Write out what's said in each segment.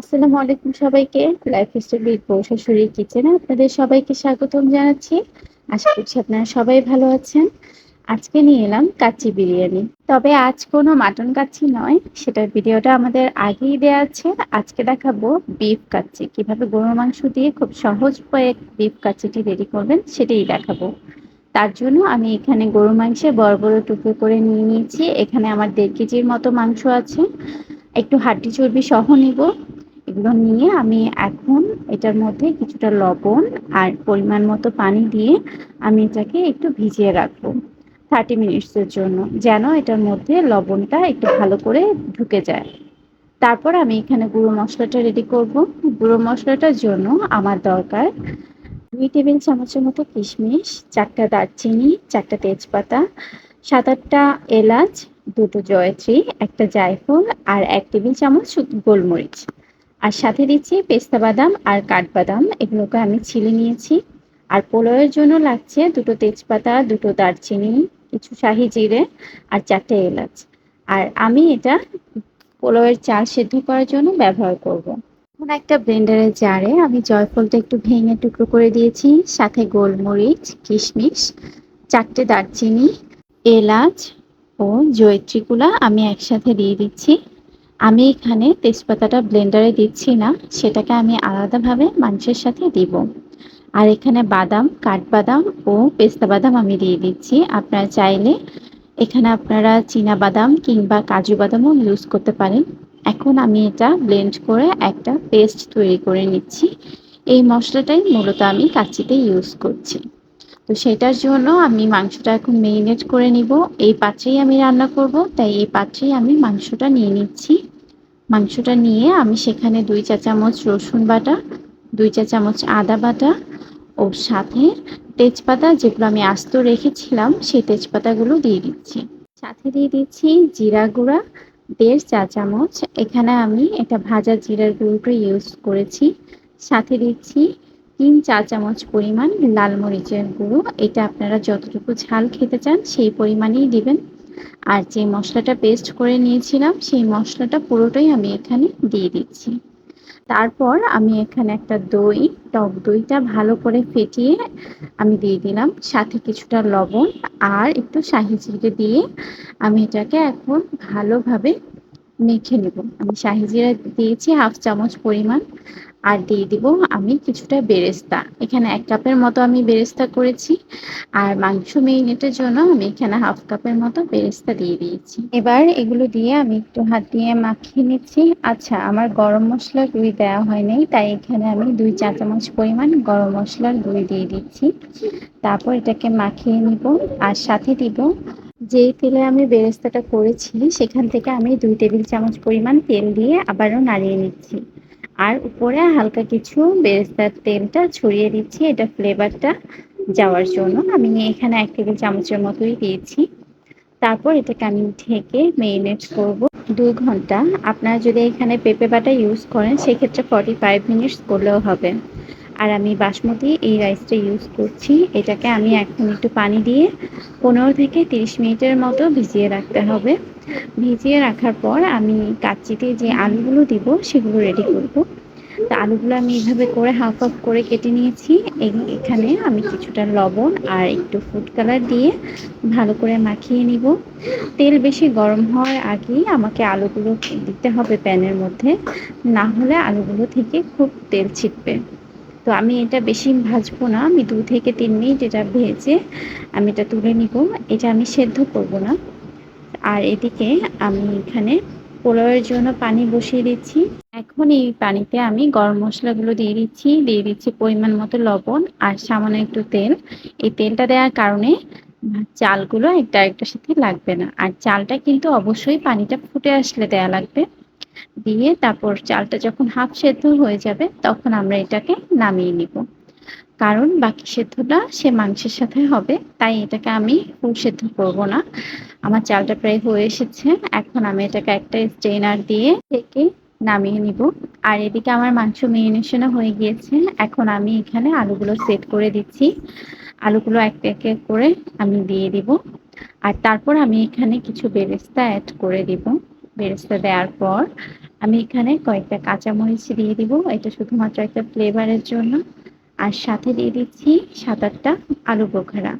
আসসালামু আলাইকুম সবাইকে। লাইফ স্টাইল বউ শাশুড়ির কিচেনে আপনাদের সবাইকে স্বাগতম জানাচ্ছি। আশা করছি আপনারা সবাই ভালো আছেন। আজকে নিয়ে এলাম কাচ্চি বিরিয়ানি। তবে আজ কোনো মাটন কাচ্চি নয়, সেটার ভিডিওটা আমাদের আগেই দেওয়া আছে। আজকে দেখাবো বিফ কাচ্চি। কীভাবে গরুর মাংস দিয়ে খুব সহজ উপায়ে বিফ কাচ্চিটি রেডি করবেন, সেটাই দেখাবো। তার জন্য আমি এখানে গরুর মাংসে বড় বড় টুকরো করে নিয়ে নিয়েছি। এখানে আমার দেড় কেজির মতো মাংস আছে। একটু হাড্ডি চর্বি সহ নিব। এগুলো নিয়ে আমি এখন এটার মধ্যে কিছুটা লবণ আর পরিমাণ মতো পানি দিয়ে আমি এটাকে একটু ভিজিয়ে রাখব থার্টি মিনিটসের জন্য, যেন এটার মধ্যে লবণটা একটু ভালো করে ঢুকে যায়। তারপর আমি এখানে গুঁড়ো মশলাটা রেডি করব। গুঁড়ো মশলাটার জন্য আমার দরকার দুই টেবিল চামচের মতো কিশমিশ, চারটা দারচিনি, চারটা তেজপাতা সাত আটটা এলাচ, দুটো জয়ত্রী, একটা জায়ফল আর এক টেবিল চামচ গোলমরিচ। আর সাথে দিচ্ছি পেস্তা বাদাম আর কাঠবাদাম। এগুলোকে আমি ছিলে নিয়েছি। আর পোলাওয়ের জন্য লাগছে দুটো তেজপাতা, দুটো দারচিনি, কিছু শাহি জিরে আর চারটে এলাচ। আর আমি এটা পোলাওয়ের চাল সেদ্ধ করার জন্য ব্যবহার করব। এখন একটা ব্লেন্ডারের জারে আমি জয়ফলটা একটু ভেঙে টুকরো করে দিয়েছি। সাথে গোলমরিচ, কিশমিশ, চারটে দারচিনি, এলাচ ও জৈত্রীগুলা আমি একসাথে দিয়ে দিচ্ছি। আমি এখানে তেজপাতাটা ব্লেন্ডারে দিচ্ছি না, সেটাকে আমি আলাদাভাবে মাংসের সাথে দিব। আর এখানে বাদাম, কাঠবাদাম ও পেস্তা বাদাম আমি দিয়ে দিচ্ছি। আপনারা চাইলে এখানে আপনারা চীনা বাদাম কিংবা কাজু বাদামও ইউজ করতে পারেন। এখন আমি এটা ব্লেন্ড করে একটা পেস্ট তৈরি করে নিচ্ছি। এই মশলাটাই মূলত আমি কাচ্চিতে ইউজ করছি। তো সেটার জন্য আমি মাংসটা এখন মেরিনেট করে নিব। এই পাত্রেই আমি রান্না করব, তাই এই পাত্রেই আমি মাংসটা নিয়ে নিচ্ছি। মাংসটা নিয়ে আমি সেখানে দুই চা চামচ রসুন বাটা, দুই চা চামচ আদা বাটা ও সাথে তেজপাতা যেগুলো আমি আস্ত রেখেছিলাম, সেই তেজপাতাগুলো দিয়ে দিচ্ছি। সাথে দিয়ে দিচ্ছি জিরা গুঁড়া, দেড় চা চামচ। এখানে আমি এটা ভাজা জিরার গুঁড়োটা ইউজ করেছি। সাথে দিচ্ছি তিন চা চামচ পরিমাণ লাল মরিচের গুঁড়ো। এটা আপনারা যতটুকু ঝাল খেতে চান সেই পরিমাণেই দিবেন। আর যে মশলাটা পেস্ট করে নিয়েছিলাম, সেই মশলাটা পুরোটাই আমি এখানে দিয়ে দিচ্ছি। তারপর আমি এখানে একটা দই, টক দইটা ভালো করে ফেটিয়ে আমি দিয়ে দিলাম। সাথে কিছুটা লবণ আর একটু শাহি জিরে দিয়ে আমি এটাকে এখন ভালোভাবে মেখে নেব। আমি শাহি জিরা দিয়েছি হাফ চামচ পরিমাণ। আর দিয়ে দিব আমি কিছুটা বেরেস্তা। এখানে এক কাপের মতো আমি বেরেস্তা করেছি। আর মাংস মেরিনেটের জন্য আমি এখানে হাফ কাপের মতো বেরেস্তা দিয়ে দিয়েছি। এবার এগুলো দিয়ে আমি একটু হাত দিয়ে মাখিয়ে নিচ্ছি। আচ্ছা আমার গরম মশলার গুঁড়ি দেওয়া হয়নি তাই এখানে আমি দুই চা চামচ পরিমাণ গরম মশলার গুঁড়ি দিয়ে দিচ্ছি। তারপর এটাকে মাখিয়ে নিব আর সাথে দিব যেই তেলে আমি বেরেস্তাটা করেছি, সেখান থেকে আমি দুই টেবিল চামচ পরিমাণ তেল দিয়ে আবারও নাড়িয়ে নিচ্ছি। আর উপরে হালকা কিছু বেরেস্তার তেলটা ছড়িয়ে দিচ্ছি, এটা ফ্লেভারটা যাওয়ার জন্য। আমি এখানে এক টেবিল চামচের মতোই দিয়েছি। তারপর এটাকে আমি ঢেকে মেরিনেট করব দু ঘণ্টা। আপনারা যদি এখানে পেঁপে বাটা ইউজ করেন, সেক্ষেত্রে ফর্টি ফাইভ মিনিটস করলেও হবে। আর আমি বাসমতি এই রাইসটা ইউজ করছি। এটাকে আমি এখন একটু পানি দিয়ে পনেরো থেকে তিরিশ মিনিটের মতো ভিজিয়ে রাখতে হবে। ভিজিয়ে রাখার পর আমি কাচ্চিতে যে আলুগুলো দিব, সেগুলো রেডি করব। তো আলুগুলো আমি এইভাবে করে হাফ হাফ করে কেটে নিয়েছি। এখানে আমি কিছুটা লবণ আর একটু ফুড কালার দিয়ে ভালো করে মাখিয়ে নিব। তেল বেশি গরম হওয়ার আগেই আমাকে আলুগুলো দিতে হবে প্যানের মধ্যে। না হলে আলুগুলো থেকে খুব তেল ছিটবে। তো আমি এটা বেশি ভাজবো না। আমি দু থেকে তিন মিনিট এটা ভেজে আমি এটা তুলে নিব। এটা আমি সেদ্ধ করব না। আর এদিকে আমি এখানে পোলাওয়ের জন্য পানি বসিয়ে দিচ্ছি। এখন এই পানিতে আমি গরম মশলাগুলো দিয়ে দিচ্ছি দিয়ে দিচ্ছি পরিমাণ মতো লবণ আর সামান্য একটু তেল। এই তেলটা দেওয়ার কারণে চালগুলো একটা একটার সাথে লাগবে না। আর চালটা কিন্তু অবশ্যই পানিটা ফুটে আসলে দেয়া লাগবে। দিয়ে তারপর চালটা যখন হাফ সেদ্ধ হয়ে যাবে, তখন আমরা এটাকে নামিয়ে নিব। কারণ বাকি সেদ্ধটা সে মাংসের সাথে হবে, তাই এটাকে আমি ফুল সেদ্ধ করব না। আমার চালটা প্রায় হয়ে এসেছে, এখন আমি এটাকে একটা স্ট্রেনার দিয়ে থেকে নামিয়ে নিব। আর এদিকে আমার মাংস মেরিনেশনও হয়ে গিয়েছে, এখন আমি এখানে আলুগুলো সেট করে দিচ্ছি। আলুগুলো এক একে করে আমি দিয়ে দিব। আর তারপর আমি এখানে কিছু বেরেস্তা অ্যাড করে দিব। বেরেস্তা দেওয়ার পর আমি এখানে কয়েকটা কাঁচামরিচ দিয়ে দিব। এটা শুধুমাত্র একটা ফ্লেভারের জন্য। আর সাথে দিয়ে দিচ্ছি সাত আটটা আলু বোখারা।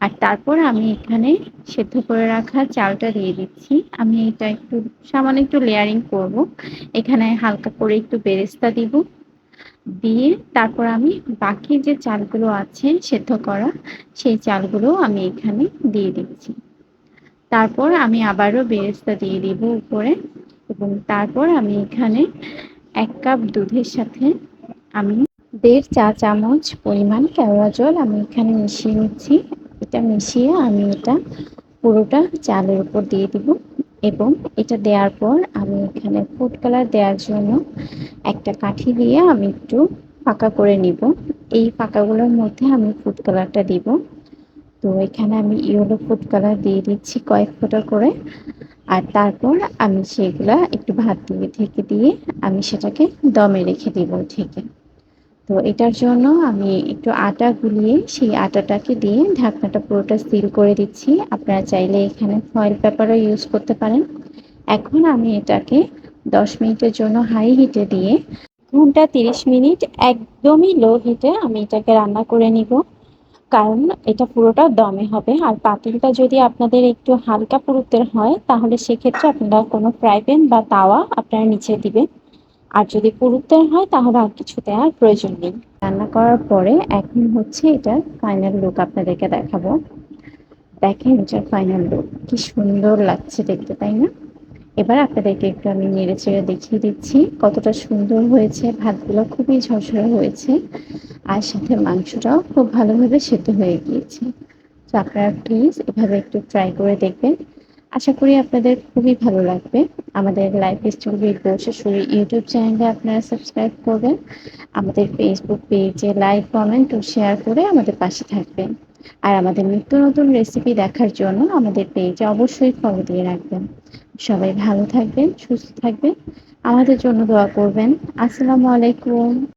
আর তারপর আমি এখানে সেদ্ধ করে রাখা চালটা দিয়ে দিচ্ছি। আমি এটা একটু সামান্য একটু লেয়ারিং করব। এখানে হালকা করে একটু বেরেস্তা দিব। দিয়ে তারপর আমি বাকি যে চালগুলো আছে সেদ্ধ করা, সেই চালগুলো আমি এখানে দিয়ে দিচ্ছি। তারপর আমি আবারও বেরেস্তা দিয়ে দিব উপরে এবং তারপর আমি এখানে এক কাপ দুধের সাথে আমি দেড় চা চামচ পরিমাণ কেওড়া জল আমি এখানে মিশিয়ে নিচ্ছি। এটা মিশিয়ে আমি এটা পুরোটা চালের উপর দিয়ে দিব এবং এটা দেওয়ার পর আমি এখানে ফুড কালার দেওয়ার জন্য একটা কাঠি দিয়ে আমি একটু পাকা করে নিব। এই পাকাগুলোর মধ্যে আমি ফুড কালারটা দিব। তো এখানে আমি ইয়েলো ফুড কালার দিয়ে দিচ্ছি কয়েক ফোঁটা করে। আর তারপর আমি সেগুলা একটু ভাত দিয়ে ঢেকে দিয়ে আমি সেটাকে দমে রেখে দিব ঢেকে। তো এটার জন্য আমি একটু আটা গুলিয়ে সেই আটাটাকে দিয়ে ঢাকনাটা পুরোটা সিল করে দিচ্ছি। আপনারা চাইলে এখানে ফয়েল পেপারও ইউজ করতে পারেন। এখন আমি এটাকে দশ মিনিটের জন্য হাই হিটে দিয়ে ঘণ্টা তিরিশ মিনিট একদমই লো হিটে আমি এটাকে রান্না করে নিব। কারণ এটা পুরোটা দমে হবে। আর পাতিলটা যদি আপনাদের একটু হালকা পুরুত্বের হয়, তাহলে সেক্ষেত্রে আপনারা কোনো ফ্রাই প্যান বা তাওয়া আপনারা নিচে দিবেন। আর যদি পুরুত্বের হয়, তাহলে আর কিছু দেওয়ার প্রয়োজন নেই। রান্না করার পরে এখন হচ্ছে এটার ফাইনাল লুক আপনাদেরকে দেখাবো। দেখেন এটার ফাইনাল লুক কি সুন্দর লাগছে দেখতে, তাই না? এবার আপনাদেরকে একটু আমি নেড়ে চেড়ে দেখিয়ে দিচ্ছি, কতটা সুন্দর হয়েছে, ভাতগুলো খুবই ঝরঝরে হয়েছে, আর সাথে মাংসটাও খুব ভালোভাবে সেদ্ধ হয়ে গিয়েছে। তো আপনারা প্লিজ এভাবে একটু ট্রাই করে দেখবেন। আশা করি আপনাদের খুবই ভালো লাগবে। আমাদের lifestyle with Baseshwari YouTube চ্যানেলে আপনারা সাবস্ক্রাইব করবেন। আমাদের ফেসবুক পেজে লাইক কমেন্ট ও শেয়ার করে আমাদের পাশে থাকবেন। আর আমাদের নিত্য নতুন রেসিপি দেখার জন্য আমাদের পেজে অবশ্যই ফলো দিয়ে রাখবেন। সবাই ভালো থাকবেন, সুস্থ থাকবেন। আমাদের জন্য দোয়া করবেন। আসসালামু আলাইকুম।